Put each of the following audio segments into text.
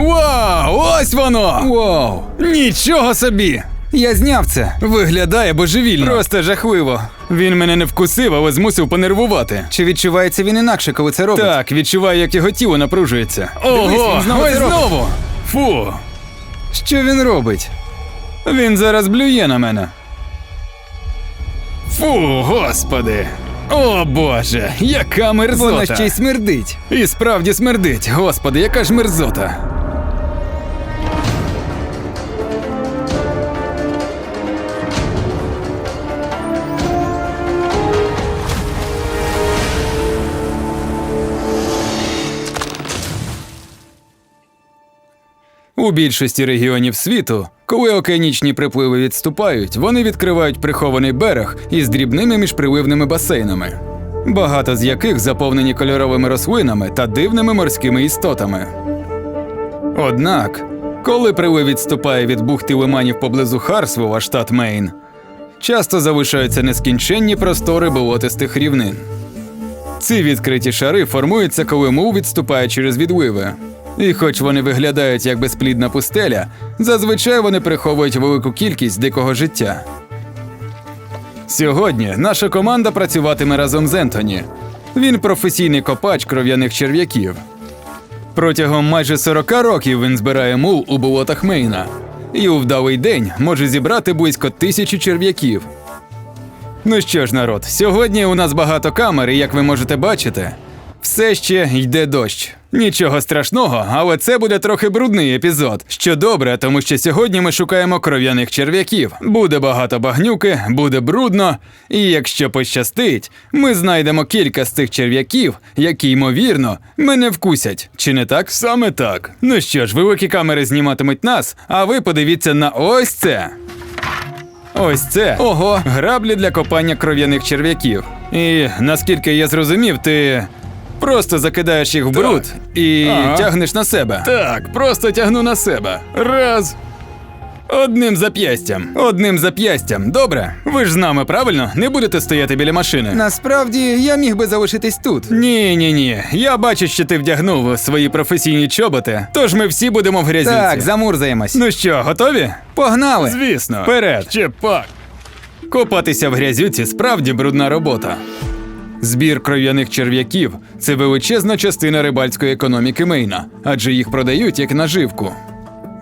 Вау! Ось воно! Вау! Нічого собі! Я зняв це. Виглядає божевільно. Просто жахливо. Він мене не вкусив, але змусив понервувати. Чи відчувається він інакше, коли це робить? Так, відчуваю, як його тіло напружується. Ого! він знову ось це робить. знову! Фу! Що він робить? Він зараз блює на мене. Фу, господи! О боже, яка мерзота! Воно ще й смердить. І справді смердить, господи, яка ж мерзота. У більшості регіонів світу, коли океанічні припливи відступають, вони відкривають прихований берег із дрібними міжприливними басейнами, багато з яких заповнені кольоровими рослинами та дивними морськими істотами. Однак, коли прилив відступає від бухти лиманів поблизу Харсвула, штат Мейн, часто залишаються нескінченні простори болотистих рівнин. Ці відкриті шари формуються, коли мул відступає через відливи. І хоч вони виглядають як безплідна пустеля, зазвичай вони приховують велику кількість дикого життя. Сьогодні наша команда працюватиме разом з Ентоні. Він професійний копач кров'яних черв'яків. Протягом майже 40 років він збирає мул у болотах Мейна. І у вдалий день може зібрати близько тисячі черв'яків. Ну що ж, народ, сьогодні у нас багато камер, і як ви можете бачити, все ще йде дощ. Нічого страшного, але це буде трохи брудний епізод. Що добре, тому що сьогодні ми шукаємо кров'яних черв'яків. Буде багато багнюки, буде брудно, і якщо пощастить, ми знайдемо кілька з цих черв'яків, які, ймовірно, мене вкусять. Чи не так? Саме так. Ну що ж, великі камери зніматимуть нас, а ви подивіться на ось це. Ось це ого, граблі для копання кров'яних черв'яків. І наскільки я зрозумів, ти просто закидаєш їх в бруд і Ага. тягнеш на себе. Так, просто тягну на себе. Раз. Одним зап'ястям. Одним зап'ястям. Добре. Ви ж з нами, правильно? Не будете стояти біля машини. Насправді я міг би залишитись тут. Ні, ні, ні. Я бачу, що ти вдягнув свої професійні чоботи, тож ми всі будемо в грязюці. Так, замурзаємось. Ну що, готові? Погнали! Звісно. Вперед. Чепак. Копатися в грязюці справді брудна робота. Збір кров'яних черв'яків це величезна частина рибальської економіки Мейна, адже їх продають як наживку.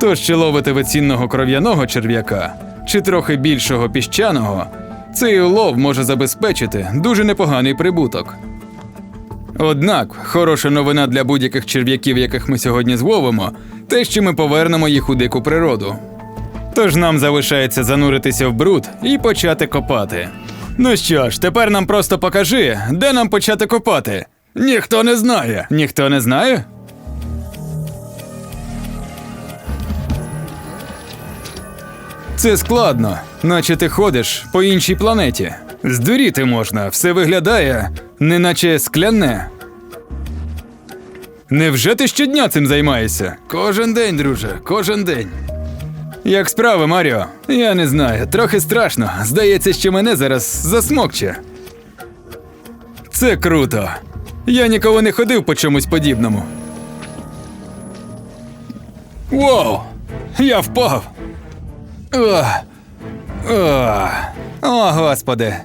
Тож чи ловите ви цінного кров'яного черв'яка, чи трохи більшого піщаного, цей улов може забезпечити дуже непоганий прибуток. Однак, хороша новина для будь-яких черв'яків, яких ми сьогодні зловимо, те, що ми повернемо їх у дику природу. Тож нам залишається зануритися в бруд і почати копати. Ну що ж, тепер нам просто покажи, де нам почати копати. Ніхто не знає. Ніхто не знає? Це складно, наче ти ходиш по іншій планеті. Здуріти можна, все виглядає, неначе скляне. Невже ти щодня цим займаєшся? Кожен день, друже, кожен день. Як справи, Маріо? Я не знаю, трохи страшно. Здається, що мене зараз засмокче. Це круто. Я ніколи не ходив по чомусь подібному. Воу! Я впав. Ох. Ох. О, господи.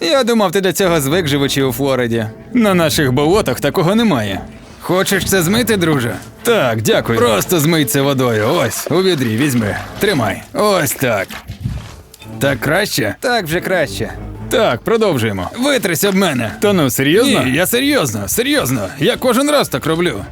Я думав, ти до цього звик живучи у Флориді. На наших болотах такого немає. Хочеш це змити, друже? Так, дякую. Просто змий це водою. Ось, у відрі візьми. Тримай. Ось так. Так краще? Так вже краще. Так, продовжуємо. Витрись об мене. Та ну, серйозно? Ні, я серйозно, серйозно. Я кожен раз так роблю.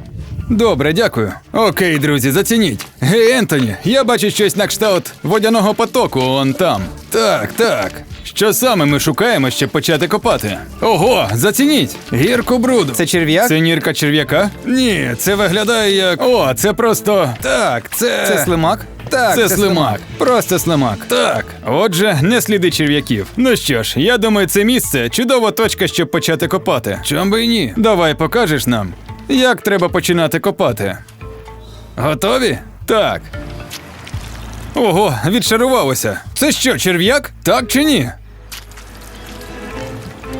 Добре, дякую. Окей, друзі, зацініть. Гей, Ентоні, я бачу щось на кшталт водяного потоку он там. Так, так. Що саме ми шукаємо, щоб почати копати? Ого, зацініть! Гірку бруду. Це черв'як? Це нірка черв'яка? Ні, це виглядає як. О, це просто. Так, це. Це слимак? Так, Це слимак. Просто слимак. Так, отже, не сліди черв'яків. Ну що ж, я думаю, це місце чудова точка, щоб почати копати. Чом би і ні? Давай покажеш нам, як треба починати копати. Готові? Так. Ого, відшарувалося. Це що, черв'як? Так чи ні?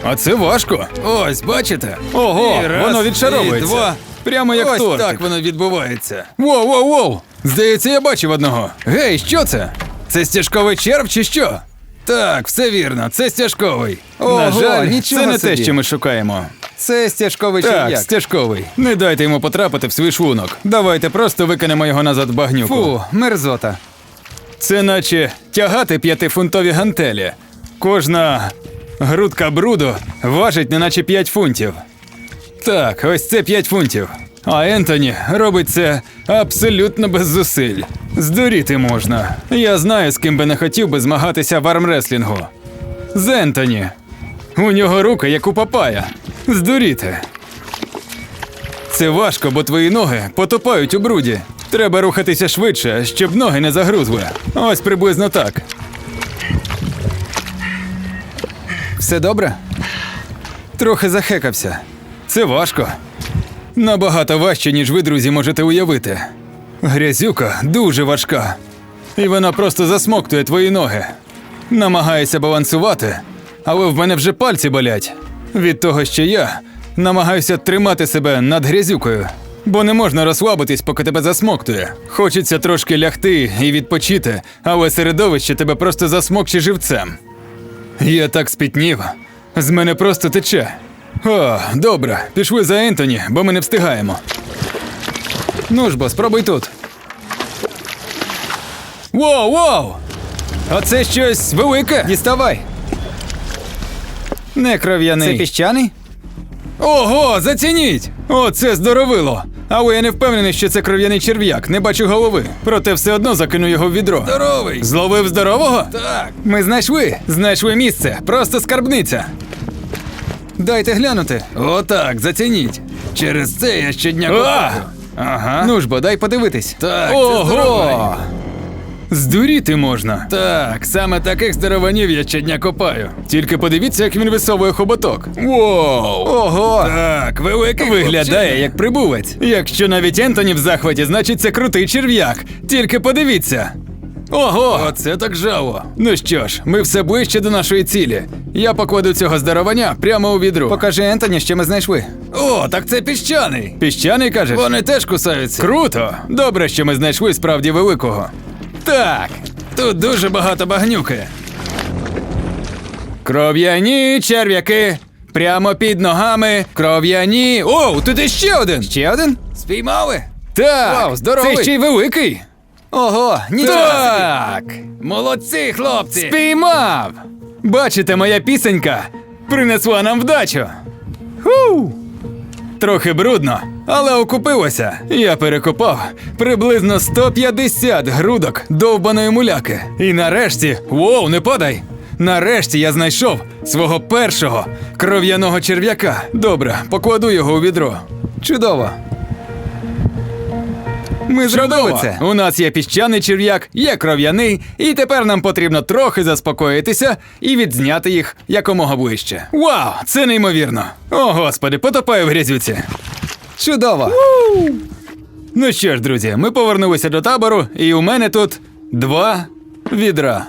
А це важко. Ось, бачите? Ого, І раз, воно відшаровується. і два. Прямо як Ось тортик. так воно відбувається. Воу, воу, воу! Здається, я бачив одного. Гей, що це? Це стяжковий черв чи що? Так, все вірно, це стяжковий. Ого, На жаль, нічого це не те, що ми шукаємо. Це стяжковий Так, черв'як. стяжковий. Не дайте йому потрапити в свій шлунок. Давайте просто викинемо його назад в багнюку. Фу, мерзота. Це наче тягати п'ятифунтові гантелі. Кожна грудка бруду важить неначе 5 фунтів. Так, ось це 5 фунтів. А Ентоні робить це абсолютно без зусиль. Здуріти можна. Я знаю, з ким би не хотів би змагатися в армреслінгу. З Ентоні. У нього руки, як у папая. Здуріти. Це важко, бо твої ноги потопають у бруді. Треба рухатися швидше, щоб ноги не загрузли. Ось приблизно так. Все добре? Трохи захекався. Це важко. Набагато важче, ніж ви, друзі, можете уявити. Грязюка дуже важка. І вона просто засмоктує твої ноги. Намагаюся балансувати, але в мене вже пальці болять. Від того, що я намагаюся тримати себе над грязюкою. Бо не можна розслабитись, поки тебе засмоктує. Хочеться трошки лягти і відпочити, але середовище тебе просто засмокче живцем. Я так спітнів. З мене просто тече. О, добре, пішли за Ентоні, бо ми не встигаємо. Ну ж бо, спробуй тут. Воу, воу! А це щось велике. Діставай. Не кров'яний. Це піщаний? Ого, зацініть! Оце здоровило! Але я не впевнений, що це кров'яний черв'як, не бачу голови. Проте все одно закину його в відро. Здоровий. Зловив здорового? Так. Ми знайшли. Знайшли місце. Просто скарбниця. Дайте глянути. Отак, зацініть. Через це я щодня А! Ага. Ну ж бо, дай подивитись. так, Ого! це здоровий. Здуріти можна. Так, саме таких здорованів я щодня копаю. Тільки подивіться, як він висовує хоботок. Воу! Ого! Так, великий Виглядає як прибулець. Якщо навіть Ентоні в захваті, значить це крутий черв'як. Тільки подивіться. Ого! Оце так жаво. Ну що ж, ми все ближче до нашої цілі. Я покладу цього здарування прямо у відро. Покажи Ентоні, що ми знайшли. О, так це піщаний. Піщаний кажеш? Вони теж кусаються. Круто! Добре, що ми знайшли справді великого. Так, Тут дуже багато багнюки. кров'яні черв'яки. Прямо під ногами. Кров'яні. Оу, тут іще один. Ще один? Спіймали? Так. Вау, здоровий. Це ще й великий. Ого, нічого Так. Молодці, хлопці. Спіймав! Бачите, моя пісенька принесла нам вдачу. Ху! Трохи брудно, але окупилося. Я перекопав приблизно 150 грудок довбаної муляки. І нарешті, воу, не подай! Нарешті я знайшов свого першого кров'яного черв'яка. Добре, покладу його у відро. Чудово. Ми зробили це. У нас є піщаний черв'як, є кров'яний, і тепер нам потрібно трохи заспокоїтися і відзняти їх якомога ближче. Вау, це неймовірно! О, господи, потопаю в грязюці. Чудово. Ну що ж, друзі, ми повернулися до табору, і у мене тут два відра.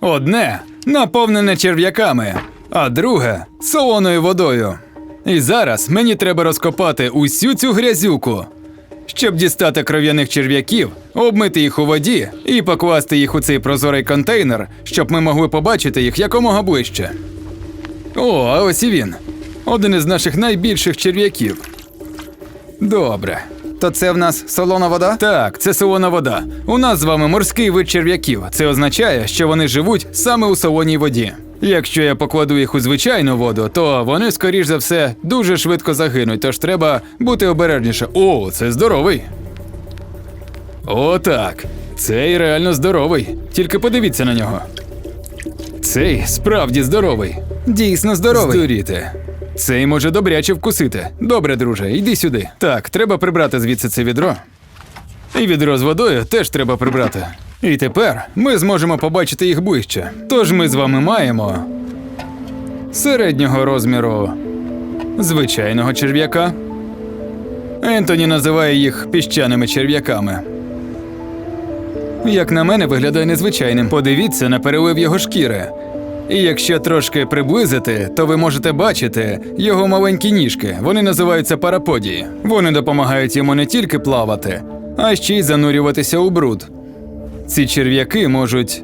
Одне наповнене черв'яками, а друге солоною водою. І зараз мені треба розкопати усю цю грязюку, щоб дістати кров'яних черв'яків, обмити їх у воді і покласти їх у цей прозорий контейнер, щоб ми могли побачити їх якомога ближче. О, а ось і він. Один із наших найбільших черв'яків. Добре. То це в нас солона вода? Так, це солона вода. У нас з вами морський вид черв'яків. Це означає, що вони живуть саме у солоній воді. Якщо я покладу їх у звичайну воду, то вони, скоріш за все, дуже швидко загинуть, тож треба бути обережніше. О, це здоровий. О, так. Цей реально здоровий. Тільки подивіться на нього. Цей справді здоровий. Дійсно здоровий. Здуріти. Цей може добряче вкусити. Добре, друже, йди сюди. Так, треба прибрати звідси це відро. І відро з водою теж треба прибрати. І тепер ми зможемо побачити їх ближче. Тож ми з вами маємо середнього розміру звичайного черв'яка. Ентоні називає їх піщаними черв'яками. Як на мене, виглядає незвичайним. Подивіться на перелив його шкіри. І якщо трошки приблизити, то ви можете бачити його маленькі ніжки. Вони називаються параподії. Вони допомагають йому не тільки плавати, а ще й занурюватися у бруд. Ці черв'яки можуть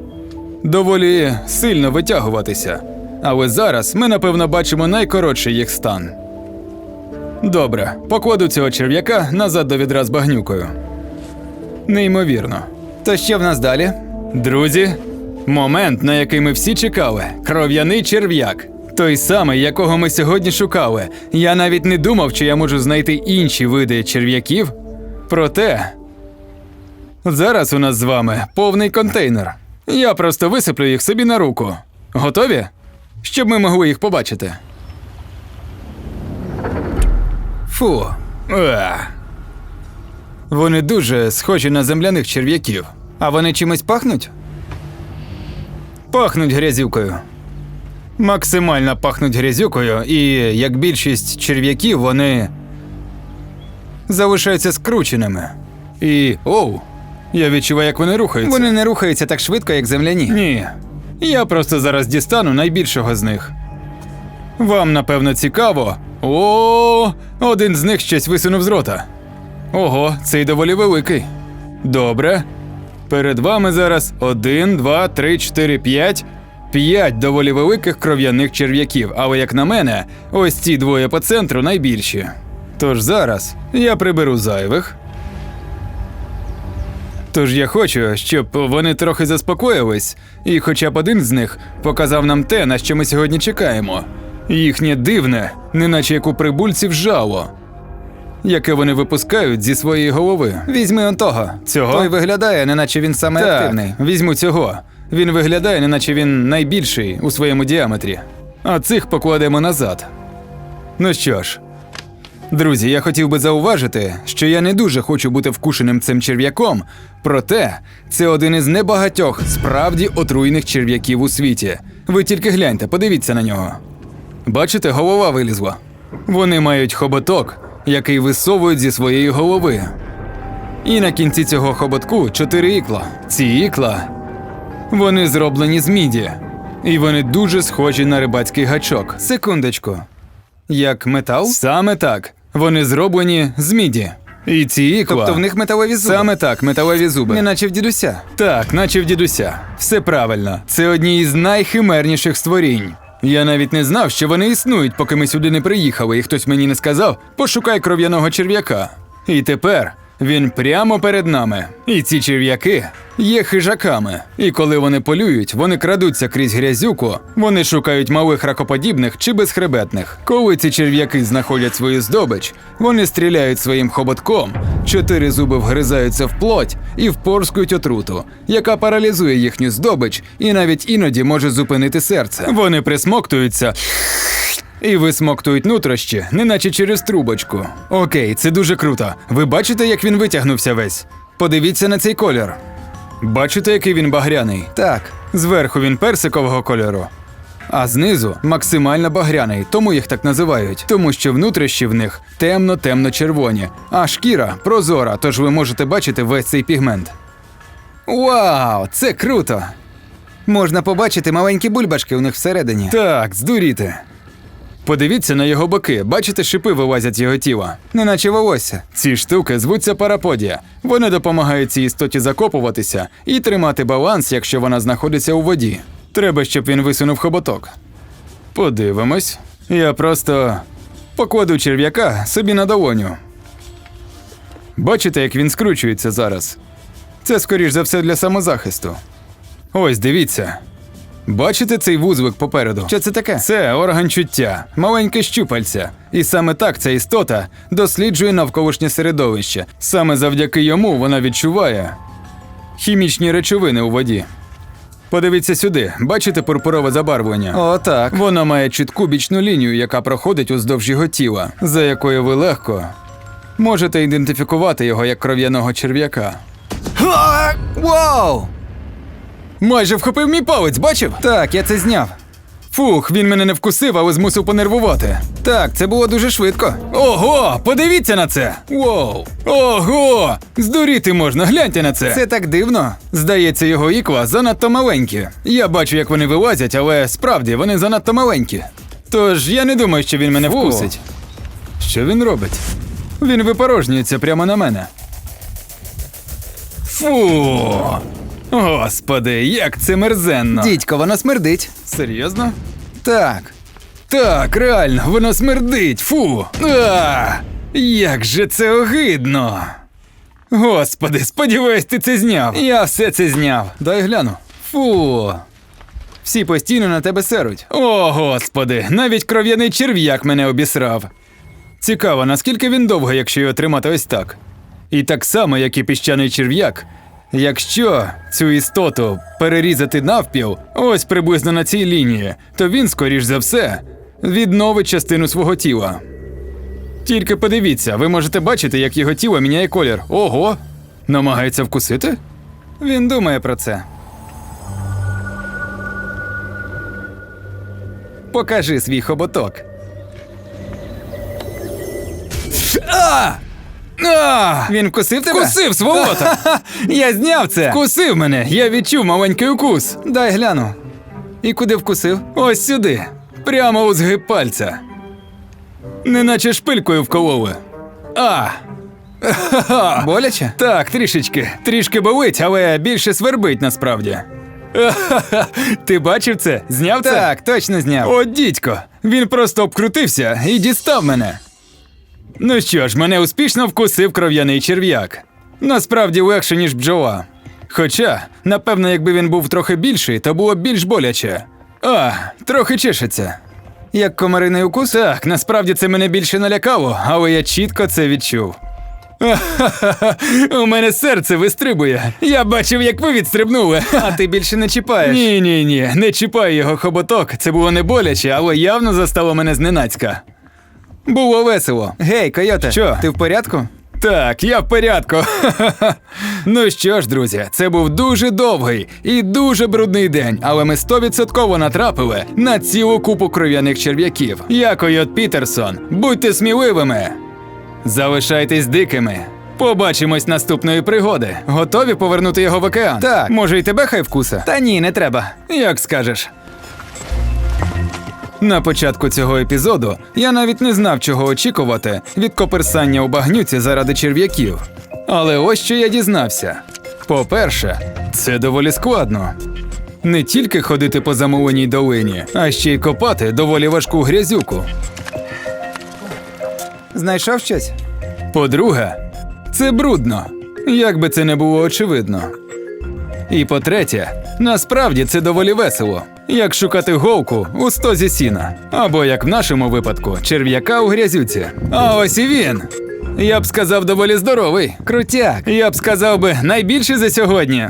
доволі сильно витягуватися. Але зараз ми, напевно, бачимо найкоротший їх стан. Добре, покладу цього черв'яка назад до відра багнюкою. Неймовірно. То що в нас далі? Друзі, момент, на який ми всі чекали кров'яний черв'як. Той самий, якого ми сьогодні шукали. Я навіть не думав, чи я можу знайти інші види черв'яків. Проте. Зараз у нас з вами повний контейнер. Я просто висиплю їх собі на руку. Готові? Щоб ми могли їх побачити. Фу. Ех. Вони дуже схожі на земляних черв'яків. А вони чимось пахнуть? Пахнуть грязюкою. Максимально пахнуть грязюкою, і як більшість черв'яків, вони залишаються скрученими. І. Оу! Я відчуваю, як вони рухаються. Вони не рухаються так швидко, як земляні. Ні. Я просто зараз дістану найбільшого з них. Вам, напевно, цікаво. О, один з них щось висунув з рота. Ого, цей доволі великий. Добре. Перед вами зараз один, два, три, чотири, п'ять. П'ять доволі великих кров'яних черв'яків, але як на мене, ось ці двоє по центру найбільші. Тож зараз я приберу зайвих. Тож я хочу, щоб вони трохи заспокоїлись, і хоча б один з них показав нам те, на що ми сьогодні чекаємо. Їхнє дивне, неначе як у прибульців жало, яке вони випускають зі своєї голови. Візьми он того. Цього? Той виглядає, неначе він саме Так, активний. візьму цього. Він виглядає, неначе він найбільший у своєму діаметрі. А цих покладемо назад. Ну що ж, друзі, я хотів би зауважити, що я не дуже хочу бути вкушеним цим черв'яком, проте це один із небагатьох справді отруйних черв'яків у світі. Ви тільки гляньте, подивіться на нього. Бачите, голова вилізла. Вони мають хоботок, який висовують зі своєї голови. І на кінці цього хоботку чотири ікла. Ці ікла вони зроблені з міді, і вони дуже схожі на рибацький гачок. Секундочку. Як метал? Саме так. Вони зроблені з міді. І ці ікла. Тобто в них металеві зуби. Саме так, металеві зуби. Неначе в дідуся. Так, наче в дідуся. Все правильно. Це одні із найхимерніших створінь. Я навіть не знав, що вони існують, поки ми сюди не приїхали, і хтось мені не сказав: пошукай кров'яного черв'яка. І тепер він прямо перед нами. І ці черв'яки є хижаками. І коли вони полюють, вони крадуться крізь грязюку, вони шукають малих ракоподібних чи безхребетних. Коли ці черв'яки знаходять свою здобич, вони стріляють своїм хоботком, чотири зуби вгризаються в плоть і впорскують отруту, яка паралізує їхню здобич і навіть іноді може зупинити серце. Вони присмоктуються. І висмоктують нутрощі, неначе через трубочку. Окей, це дуже круто. Ви бачите, як він витягнувся весь? Подивіться на цей колір. Бачите, який він багряний? Так. Зверху він персикового кольору, а знизу максимально багряний, тому їх так називають, тому що внутрішні в них темно-темно-червоні, а шкіра прозора, тож ви можете бачити весь цей пігмент. Вау, це круто. Можна побачити маленькі бульбашки у них всередині. Так, здуріти. Подивіться на його боки, бачите, шипи вилазять його тіла. Неначе волосся. Ці штуки звуться параподія. Вони допомагають цій істоті закопуватися і тримати баланс, якщо вона знаходиться у воді. Треба, щоб він висунув хоботок. Подивимось. Я просто покладу черв'яка собі на долоню. Бачите, як він скручується зараз? Це, скоріш за все, для самозахисту. Ось, дивіться. Бачите цей вузлик попереду? Що це таке? Це орган чуття, маленьке щупальця. І саме так ця істота досліджує навколишнє середовище. Саме завдяки йому вона відчуває хімічні речовини у воді. Подивіться сюди, бачите пурпурове забарвлення? О, так. Воно має чітку бічну лінію, яка проходить уздовж його тіла, за якою ви легко можете ідентифікувати його як кров'яного черв'яка. Вау! Майже вхопив мій палець, бачив? Так, я це зняв. Фух, він мене не вкусив, але змусив понервувати. Так, це було дуже швидко. Ого, подивіться на це! Воу! Ого! Здуріти можна, гляньте на це. Це так дивно. Здається, його ікла занадто маленькі. Я бачу, як вони вилазять, але справді вони занадто маленькі. Тож я не думаю, що він мене Фу. вкусить. Що він робить? Він випорожнюється прямо на мене. Фу. Господи, як це мерзенно. Дідько, воно смердить. Серйозно? Так. Так, реально, воно смердить. Фу. А, як же це огидно. Господи, сподіваюсь, ти це зняв. Я все це зняв. Дай гляну. Фу. Всі постійно на тебе серуть. О, господи, навіть кров'яний черв'як мене обісрав. Цікаво, наскільки він довго, якщо його тримати ось так. І так само, як і піщаний черв'як. Якщо цю істоту перерізати навпіл, ось приблизно на цій лінії, то він, скоріш за все, відновить частину свого тіла. Тільки подивіться, ви можете бачити, як його тіло міняє колір. Ого! Намагається вкусити? Він думає про це. Покажи свій хоботок. А! А! Він вкусив тебе? Вкусив, сволота! Я зняв це. Вкусив мене! Я відчув маленький укус. Дай гляну. І куди вкусив? Ось сюди. Прямо у згиб пальця. Неначе шпилькою вкололи. А! Ха-ха! Боляче? Так, трішечки. Трішки болить, але більше свербить насправді. Ха-ха-ха! Ти бачив це? Зняв це? Так, точно зняв. О, дідько! Він просто обкрутився і дістав мене. Ну що ж, мене успішно вкусив кров'яний черв'як. Насправді легше, ніж бджола. Хоча, напевно, якби він був трохи більший, то було б більш боляче. А, трохи чешеться. Як комариний укус? Так, насправді це мене більше налякало, але я чітко це відчув. У мене серце вистрибує. Я бачив, як ви відстрибнули. А ти більше не чіпаєш. Ні, ні, ні, не чіпай його хоботок. Це було не боляче, але явно застало мене зненацька. Було весело. Гей, койоте, Що? ти в порядку? Так, я в порядку. Ну що ж, друзі, це був дуже довгий і дуже брудний день, але ми стовідсотково натрапили на цілу купу кров'яних черв'яків. Я Койот Пітерсон. Будьте сміливими. Залишайтесь дикими. Побачимось наступної пригоди. Готові повернути його в океан? Так. Може, і тебе хай вкуса? Та ні, не треба. Як скажеш. На початку цього епізоду я навіть не знав, чого очікувати від коперсання у багнюці заради черв'яків. Але ось що я дізнався: по-перше, це доволі складно. Не тільки ходити по замуленій долині, а ще й копати доволі важку грязюку. Знайшов щось? По-друге, це брудно, як би це не було очевидно. І по-третє, насправді це доволі весело, як шукати голку у стозі сіна, або як в нашому випадку, черв'яка у грязюці. А ось і він. Я б сказав, доволі здоровий. Крутяк. Я б сказав би, найбільший за сьогодні.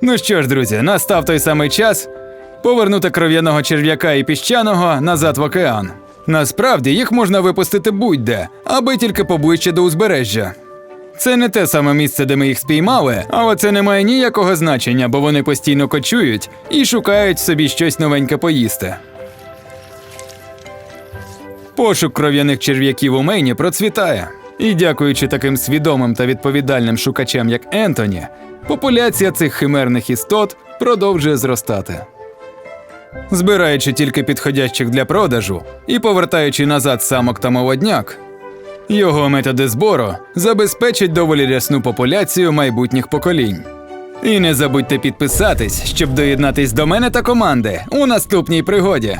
Ну що ж, друзі, настав той самий час повернути кров'яного черв'яка і піщаного назад в океан. Насправді їх можна випустити будь-де, аби тільки поближче до узбережжя. Це не те саме місце, де ми їх спіймали, але це не має ніякого значення, бо вони постійно кочують і шукають собі щось новеньке поїсти. Пошук кров'яних черв'яків у Мейні процвітає. І дякуючи таким свідомим та відповідальним шукачам, як Ентоні, популяція цих химерних істот продовжує зростати. Збираючи тільки підходящих для продажу і повертаючи назад самок та молодняк, його методи збору забезпечать доволі рясну популяцію майбутніх поколінь. І не забудьте підписатись, щоб доєднатись до мене та команди у наступній пригоді.